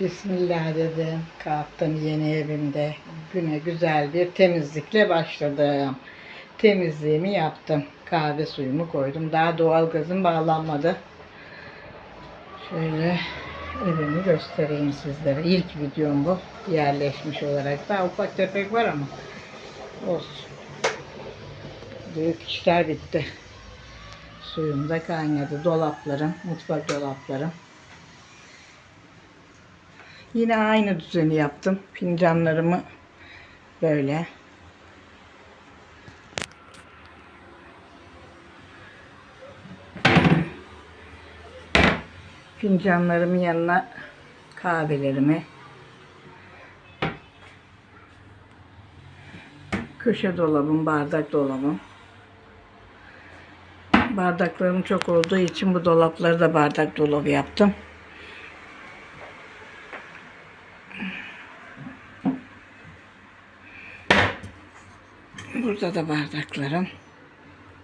Bismillah dedim. Kalktım yeni evimde. Güne güzel bir temizlikle başladım. Temizliğimi yaptım. Kahve suyumu koydum. Daha doğalgazım bağlanmadı. Şöyle evimi göstereyim sizlere. İlk videom bu. Yerleşmiş olarak. Daha ufak tefek var ama olsun. Büyük işler bitti. Suyum da kaynadı. Dolaplarım, mutfak dolaplarım. Yine aynı düzeni yaptım. Fincanlarımı böyle. Fincanlarımın yanına kahvelerimi. Köşe dolabım, bardak dolabım. Bardaklarım çok olduğu için bu dolapları da bardak dolabı yaptım. Burada da bardaklarım.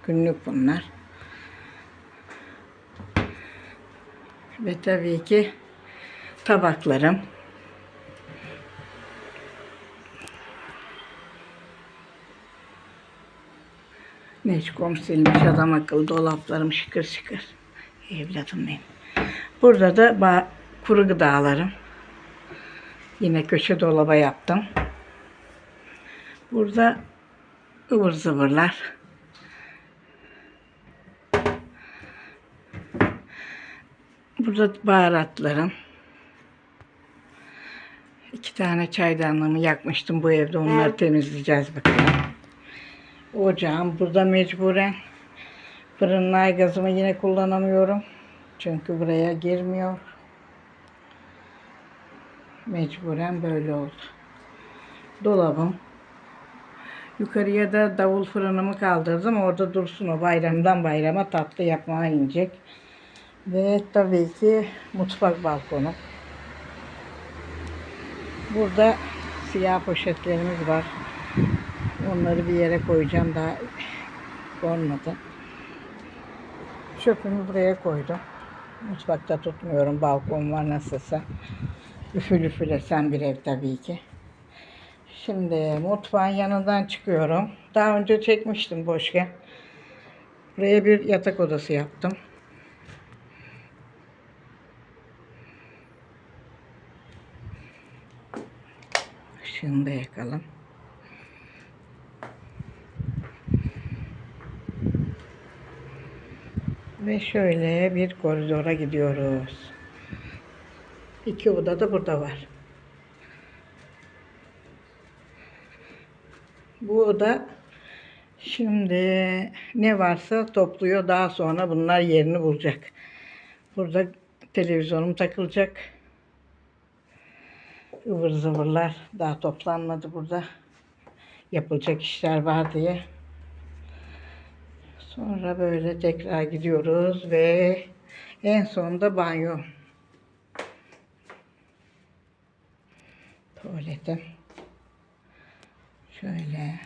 Günlük bunlar. Ve tabii ki tabaklarım. Neşkom silmiş adam akıllı dolaplarım şıkır şıkır. Evladım benim. Burada da kuru gıdalarım. Yine köşe dolaba yaptım. Burada ıvır zıvırlar. Burada baharatlarım. İki tane çaydanlığımı yakmıştım bu evde. Onları temizleyeceğiz bakalım. Ocağım burada mecburen. Fırınlar gazımı yine kullanamıyorum. Çünkü buraya girmiyor. Mecburen böyle oldu. Dolabım. Yukarıya da davul fırınımı kaldırdım. Orada dursun o bayramdan bayrama tatlı yapmaya inecek. Ve tabii ki mutfak balkonu. Burada siyah poşetlerimiz var. Onları bir yere koyacağım daha konmadı. Çöpümü buraya koydum. Mutfakta tutmuyorum. Balkon var nasılsa. Üfül üfülesen bir ev tabii ki. Şimdi mutfağın yanından çıkıyorum. Daha önce çekmiştim boşken. Buraya bir yatak odası yaptım. Işığını da yakalım. Ve şöyle bir koridora gidiyoruz. İki oda da burada var. Bu oda şimdi ne varsa topluyor. Daha sonra bunlar yerini bulacak. Burada televizyonum takılacak. ıvır zıvırlar daha toplanmadı burada. Yapılacak işler var diye. Sonra böyle tekrar gidiyoruz ve en sonunda banyo. Tuvaletim. Şöyle.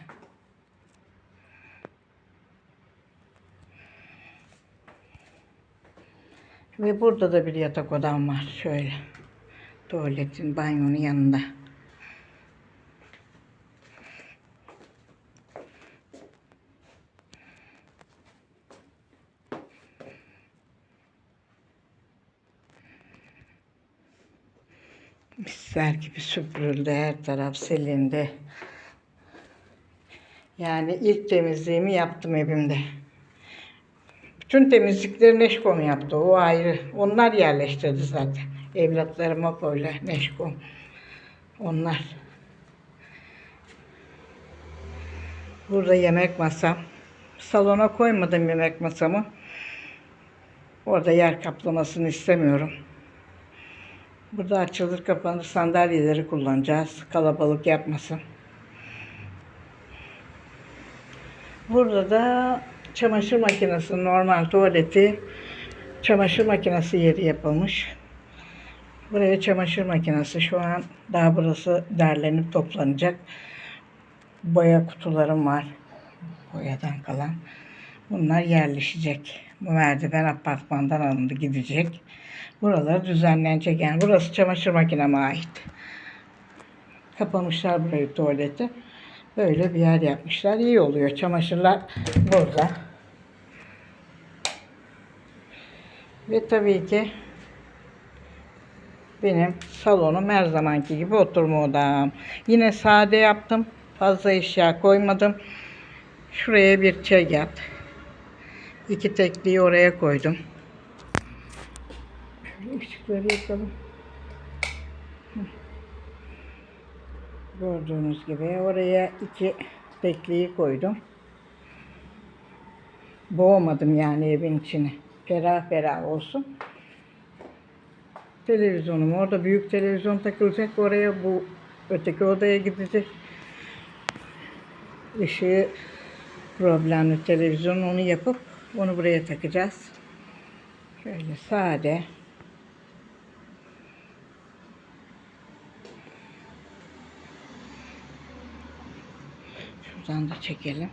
Ve burada da bir yatak odam var. Şöyle. Tuvaletin, banyonun yanında. Misler gibi süpürüldü. Her taraf silindi. Yani ilk temizliğimi yaptım evimde. Bütün temizlikleri Neşkom yaptı. O ayrı. Onlar yerleştirdi zaten. Evlatlarıma böyle Neşkom. Onlar. Burada yemek masam. Salona koymadım yemek masamı. Orada yer kaplamasını istemiyorum. Burada açılır kapanır sandalyeleri kullanacağız. Kalabalık yapmasın. Burada da çamaşır makinesi, normal tuvaleti, çamaşır makinesi yeri yapılmış. Buraya çamaşır makinesi. Şu an daha burası derlenip toplanacak. Boya kutularım var. Boyadan kalan. Bunlar yerleşecek. Bu merdiven apartmandan alındı gidecek. Buralar düzenlenecek. Yani burası çamaşır makineme ait. Kapamışlar burayı tuvaleti. Böyle bir yer yapmışlar. İyi oluyor. Çamaşırlar burada. Ve tabii ki benim salonum her zamanki gibi oturma odam. Yine sade yaptım. Fazla eşya koymadım. Şuraya bir yap. İki tekliği oraya koydum. Şöyle ışıkları yakalım. Gördüğünüz gibi oraya iki tekliği koydum. Boğmadım yani evin içini. Ferah ferah olsun. Televizyonum orada büyük televizyon takılacak. Oraya bu öteki odaya gidecek. Işığı problemli televizyon onu yapıp onu buraya takacağız. Şöyle sade. Şuradan da çekelim.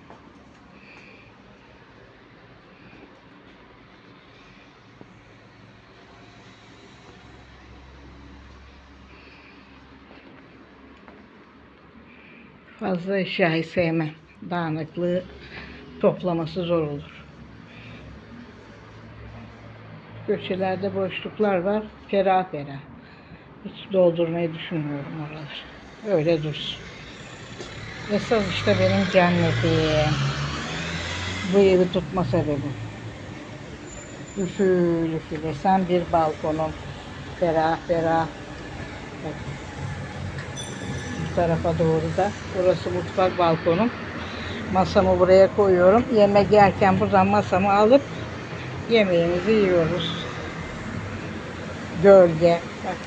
Fazla eşyayı sevmem. Dağınıklığı toplaması zor olur. Köşelerde boşluklar var. Ferah ferah. Hiç doldurmayı düşünmüyorum oraları. Öyle dursun. Esas işte benim cennetim. Evi tutma sebebim. Üfül üfül esen bir balkonum. Ferah ferah. Bak. Bu tarafa doğru da. Burası mutfak balkonum. Masamı buraya koyuyorum. Yemek yerken buradan masamı alıp yemeğimizi yiyoruz. Gölge. Bak.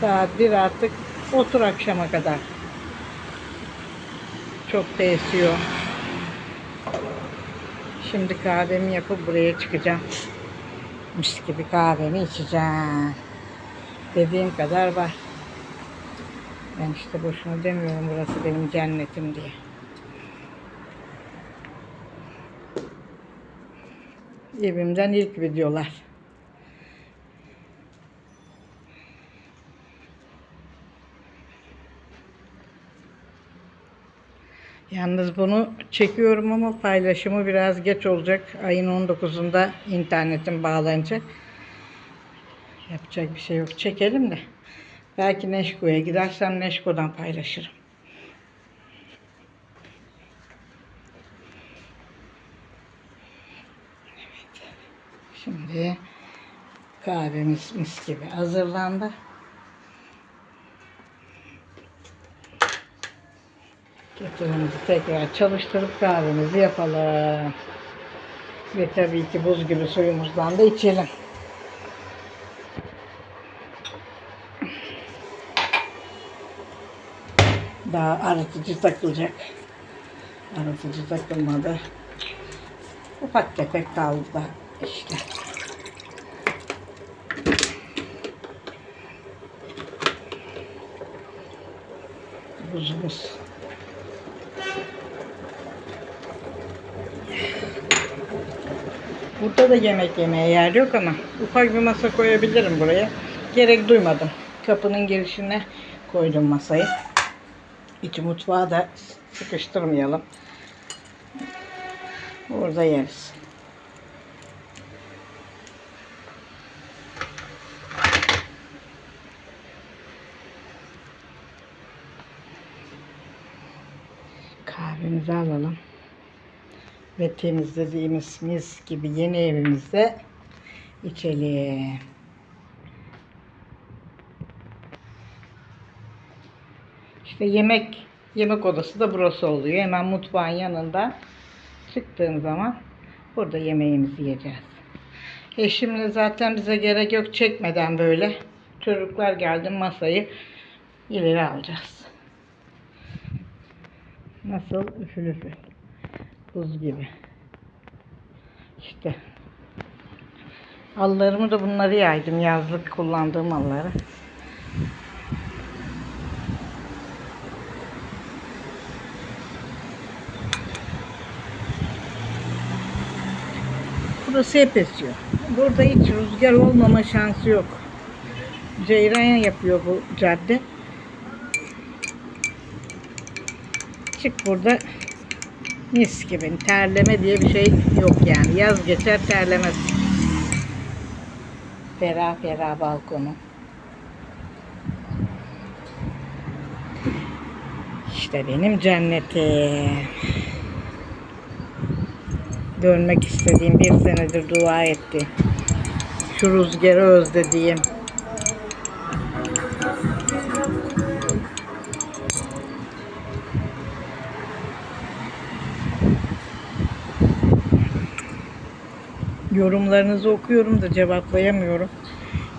Saat bir artık otur akşama kadar. Çok da esiyor. Şimdi kahvemi yapıp buraya çıkacağım. Mis gibi kahvemi içeceğim. Dediğim kadar var. Ben işte boşuna demiyorum burası benim cennetim diye. Evimden ilk videolar. Yalnız bunu çekiyorum ama paylaşımı biraz geç olacak. Ayın 19'unda internetim bağlanacak. Yapacak bir şey yok. Çekelim de. Belki Neşko'ya gidersem Neşko'dan paylaşırım. Evet. Şimdi kahvemiz mis gibi hazırlandı. Kettle'ımızı tekrar çalıştırıp kahvemizi yapalım. Ve tabii ki buz gibi suyumuzdan da içelim. Daha arıtıcı takılacak. Arıtıcı takılmadı. Ufak tefek kaldı da işte. Buzumuz. Burada da yemek yemeye yer yok ama ufak bir masa koyabilirim buraya. Gerek duymadım. Kapının girişine koydum masayı. İçi mutfağı da sıkıştırmayalım. Orada yeriz. Kahvemizi alalım. Ve temizlediğimiz mis gibi yeni evimizde içelim. İşte yemek yemek odası da burası oluyor. Hemen mutfağın yanında çıktığım zaman burada yemeğimizi yiyeceğiz. Eşimle zaten bize gerek yok çekmeden böyle çocuklar geldi masayı ileri alacağız. Nasıl üfül üfül. Buz gibi. İşte. Allarımı da bunları yaydım. Yazlık kullandığım alları. Burası hep esiyor. Burada hiç rüzgar olmama şansı yok. Ceyran yapıyor bu cadde. Çık burada mis gibi. Terleme diye bir şey yok yani. Yaz geçer terlemez. Ferah ferah balkonu. İşte benim cennetim. Dönmek istediğim bir senedir dua etti. Şu rüzgarı özlediğim. Yorumlarınızı okuyorum da cevaplayamıyorum.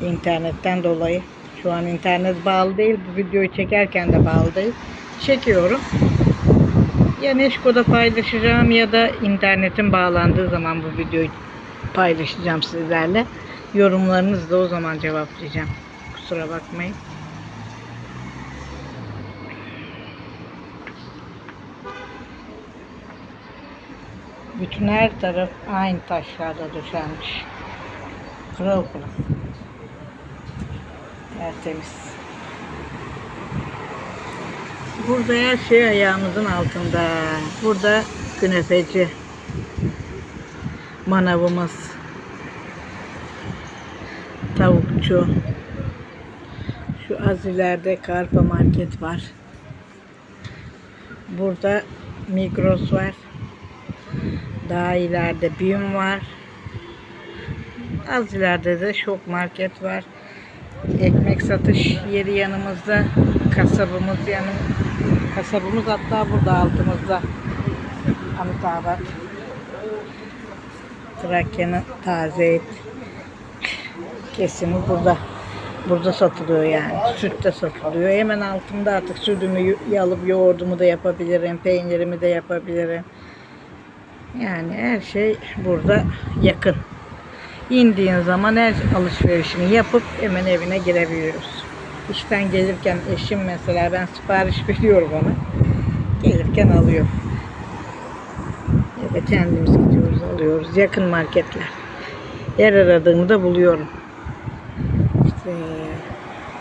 internetten dolayı. Şu an internet bağlı değil. Bu videoyu çekerken de bağlı değil. Çekiyorum. Ya Neşko'da paylaşacağım ya da internetin bağlandığı zaman bu videoyu paylaşacağım sizlerle. Yorumlarınızı da o zaman cevaplayacağım. Kusura bakmayın. Bütün her taraf aynı taşlarda döşenmiş. Pırıl pırıl. Tertemiz. Burada her şey ayağımızın altında. Burada künefeci. Manavımız. Tavukçu. Şu az ileride Karpa Market var. Burada Migros var. Daha ileride BİM var. Az ileride de Şok Market var. Ekmek satış yeri yanımızda. Kasabımız yanım. Kasabımız hatta burada altımızda. Amitabat. Trakya'nın taze et kesimi burada. Burada satılıyor yani. Süt de satılıyor. Hemen altımda artık sütümü yalıp yoğurdumu da yapabilirim. Peynirimi de yapabilirim. Yani her şey burada yakın. İndiğin zaman her alışverişini yapıp hemen evine girebiliyoruz. İşten gelirken eşim mesela ben sipariş veriyorum ona. Gelirken alıyor. Ya da kendimiz gidiyoruz alıyoruz. Yakın marketler. Yer aradığımı da buluyorum. İşte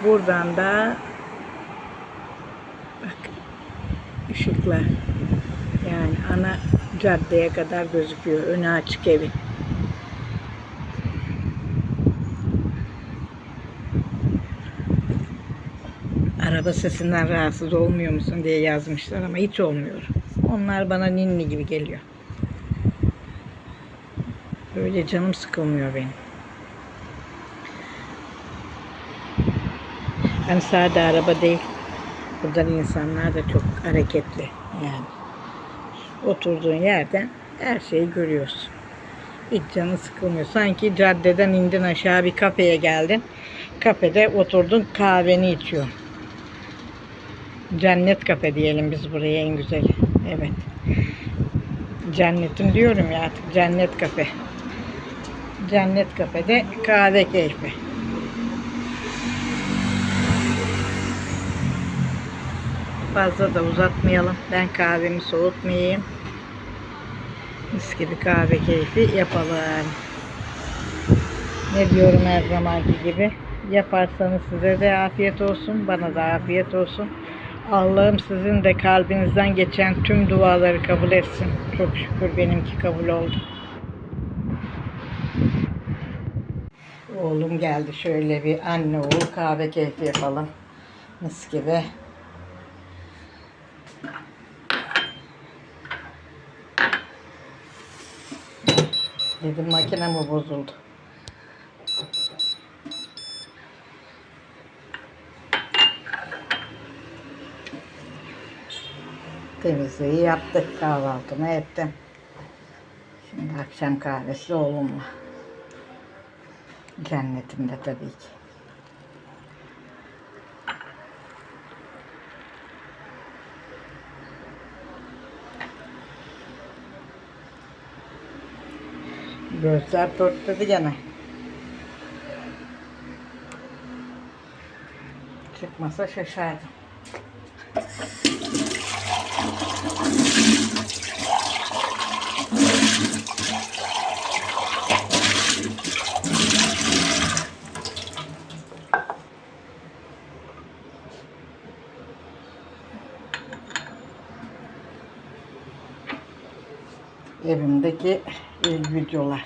buradan da bak ışıklar yani ana caddeye kadar gözüküyor. Önü açık evin. Araba sesinden rahatsız olmuyor musun diye yazmışlar ama hiç olmuyorum. Onlar bana ninni gibi geliyor. Böyle canım sıkılmıyor benim. Hani sade araba değil. Buradan insanlar da çok hareketli yani oturduğun yerden her şeyi görüyorsun. Hiç canı sıkılmıyor. Sanki caddeden indin aşağı bir kafeye geldin. Kafede oturdun kahveni içiyor. Cennet kafe diyelim biz buraya en güzeli. Evet. Cennetim diyorum ya artık cennet kafe. Cennet kafede kahve keyfi. Fazla da uzatmayalım. Ben kahvemi soğutmayayım. Mis gibi kahve keyfi yapalım. Ne diyorum her zamanki gibi. Yaparsanız size de afiyet olsun. Bana da afiyet olsun. Allah'ım sizin de kalbinizden geçen tüm duaları kabul etsin. Çok şükür benimki kabul oldu. Oğlum geldi. Şöyle bir anne oğul kahve keyfi yapalım. Mis gibi. Dedim makine mi bozuldu? Temizliği yaptık kahvaltımı ettim. Şimdi akşam kahvesi oğlumla. Cennetimde tabii ki. gözler pörtledi gene. Çıkmasa şaşardım. evimdeki videolar.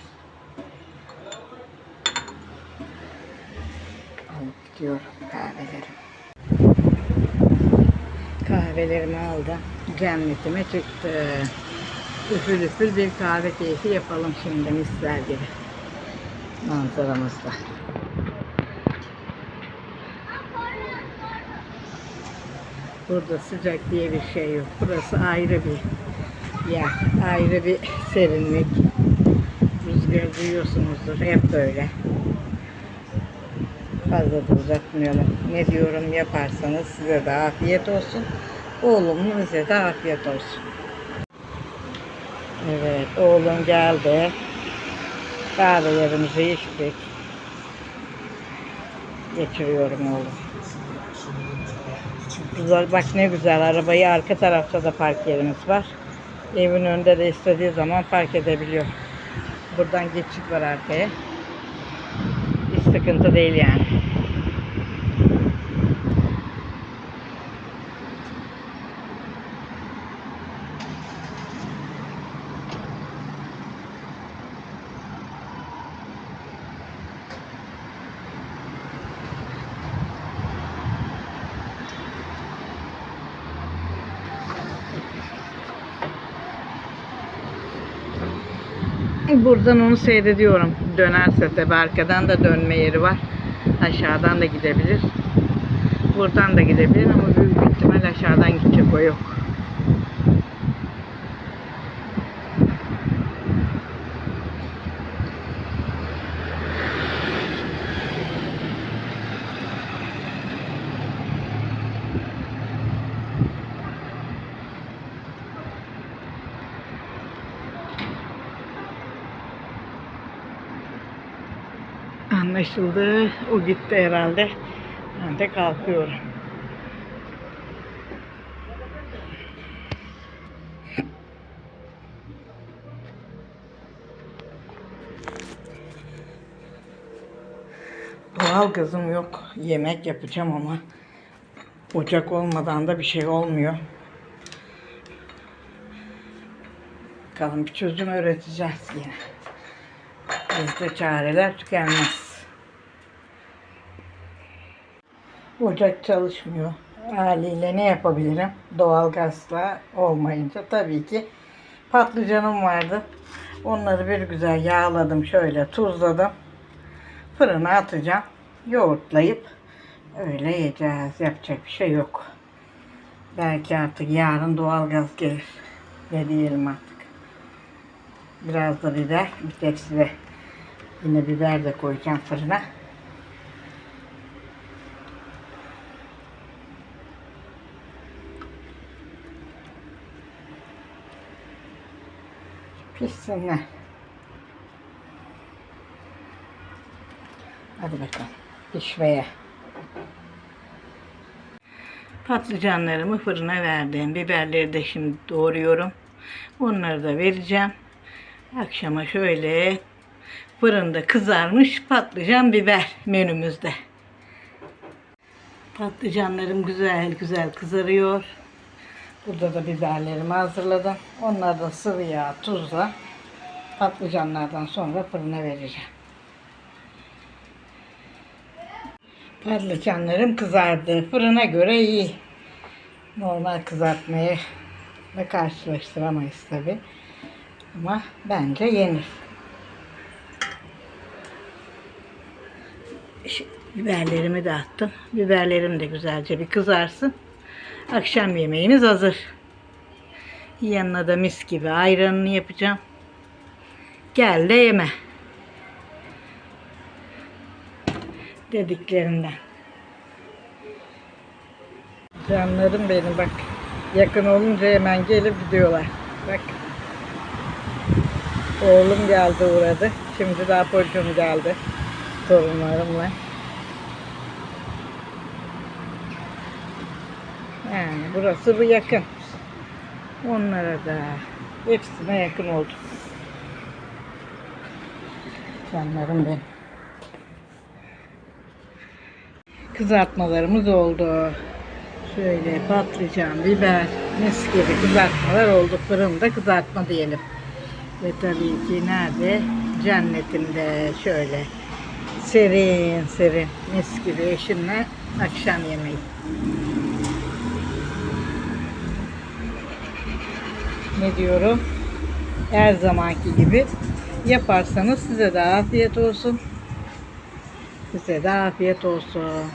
Alıp gidiyorum kahvelerimi. Kahvelerimi aldım. Cennetime çıktı. Üfül üfül bir kahve keyfi yapalım şimdi misler gibi. Manzaramızda. Burada sıcak diye bir şey yok. Burası ayrı bir yer. Ayrı bir serinlik. Rüzgar duyuyorsunuzdur. Hep böyle. Fazla da uzatmayalım. Ne diyorum yaparsanız size de afiyet olsun. Oğlumun size de afiyet olsun. Evet oğlum geldi. Kahvelerimizi içtik. Geçiriyorum oğlum. Güzel, bak ne güzel arabayı arka tarafta da park yerimiz var. Evin önünde de istediği zaman park edebiliyor. Buradan geçit var arkaya. Hiç sıkıntı değil yani. Buradan onu seyrediyorum. Dönerse tabi arkadan da dönme yeri var. Aşağıdan da gidebilir. Buradan da gidebilir ama büyük ihtimal aşağıdan gidecek o yok. Anlaşıldı. O gitti herhalde. Ben de kalkıyorum. Doğal gazım yok. Yemek yapacağım ama ocak olmadan da bir şey olmuyor. Bakalım bir çözüm öğreteceğiz yine. Bizde çareler tükenmez. Ocak çalışmıyor. Haliyle ne yapabilirim? Doğalgazla olmayınca tabii ki patlıcanım vardı. Onları bir güzel yağladım şöyle tuzladım. Fırına atacağım. Yoğurtlayıp öyle yiyeceğiz. Yapacak bir şey yok. Belki artık yarın doğalgaz gelir. Ne diyelim artık. Biraz da biber, bir tepsi de yine biber de koyacağım fırına. Pişsinler. Hadi bakalım pişmeye. Patlıcanlarımı fırına verdim. Biberleri de şimdi doğruyorum. Onları da vereceğim. Akşama şöyle fırında kızarmış patlıcan biber menümüzde. Patlıcanlarım güzel güzel kızarıyor. Burada da biberlerimi hazırladım. Onları da sıvı yağ, tuzla patlıcanlardan sonra fırına vereceğim. Patlıcanlarım kızardı. Fırına göre iyi. Normal kızartmayı da karşılaştıramayız tabi. Ama bence yenir. Şu biberlerimi de attım. Biberlerim de güzelce bir kızarsın. Akşam yemeğimiz hazır. Yanına da mis gibi ayranını yapacağım. Gel de yeme. Dediklerinden. Canlarım benim bak. Yakın olunca hemen gelip gidiyorlar. Bak. Oğlum geldi uğradı. Şimdi de Apocuğum geldi. Torunlarımla. Yani burası bu yakın. Onlara da hepsine yakın oldu. Canlarım benim. Kızartmalarımız oldu. Şöyle patlıcan, biber, mis gibi kızartmalar oldu. Fırında kızartma diyelim. Ve tabii ki nerede? Cennetinde şöyle serin serin mis gibi eşinle akşam yemeği. Ne diyorum? Her zamanki gibi yaparsanız size de afiyet olsun. Size de afiyet olsun.